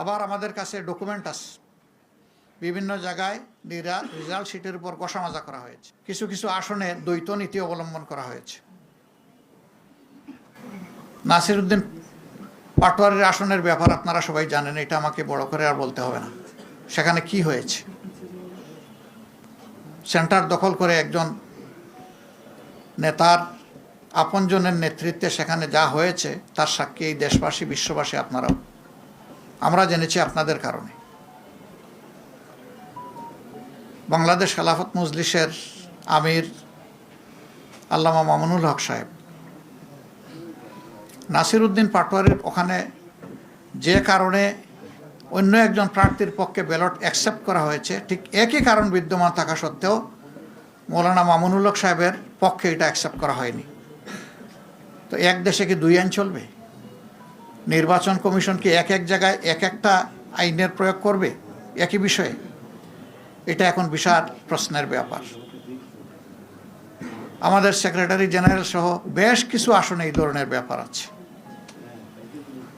আবার আমাদের কাছে ডকুমেন্ট আছে। বিভিন্ন জায়গায় রেজাল্ট শিটের উপর কষামাজা করা হয়েছে। কিছু কিছু আসনে দ্বৈত নীতি অবলম্বন করা হয়েছে। নাসির উদ্দিন পাটোয়ারির আসনের ব্যাপার আপনারা সবাই জানেন, এটা আমাকে বড় করে আর বলতে হবে না। সেখানে কি হয়েছে? সেন্টার দখল করে একজন নেতার আপনজনের নেতৃত্বে সেখানে যা হয়েছে, তার সাক্ষী এই দেশবাসী, বিশ্ববাসী আপনারাও। আমরা জেনেছি আপনাদের কারণে। বাংলাদেশ খেলাফত মজলিসের আমির আল্লামা মামুনুল হক সাহেব। নাসির উদ্দিন পাটোয়ারির ওখানে যে কারণে অন্য একজন প্রার্থীর পক্ষে ব্যালট অ্যাকসেপ্ট করা হয়েছে, ঠিক একই কারণ বিদ্যমান থাকা সত্ত্বেও মৌলানা মামুনুল হক সাহেবের পক্ষে এটা অ্যাকসেপ্ট করা হয়নি। তো এক দেশে কি দুই আইন চলবে? নির্বাচন কমিশন কি এক এক জায়গায় এক একটা আইনের প্রয়োগ করবে? একই বিষয়ে। এটা এখন বিশাল প্রশ্নের ব্যাপার। আমাদের সেক্রেটারি জেনারেল সহ বেশ কিছু আসনে এই ধরনের ব্যাপার আছে।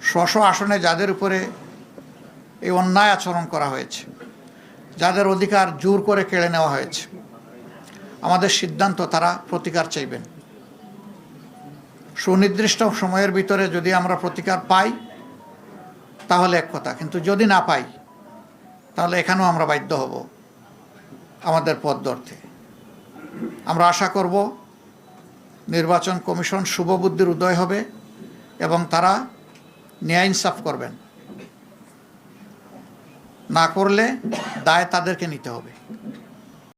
স্ব আসনে যাদের উপরে এই অন্যায় আচরণ করা হয়েছে, যাদের অধিকার জোর করে কেড়ে নেওয়া হয়েছে, আমাদের সিদ্ধান্ত তারা প্রতিকার চাইবেন। সুনির্দিষ্ট সময়ের ভিতরে যদি আমরা প্রতিকার পাই, তাহলে এক কথা। কিন্তু যদি না পাই, তাহলে এখানেও আমরা বাধ্য হব আমাদের পথ ধরতে। আমরা আশা করব নির্বাচন কমিশন শুভবুদ্ধির উদয় হবে এবং তারা ন্যায় ইনসাফ করবেন। না করলে দায় তাদেরকে নিতে হবে।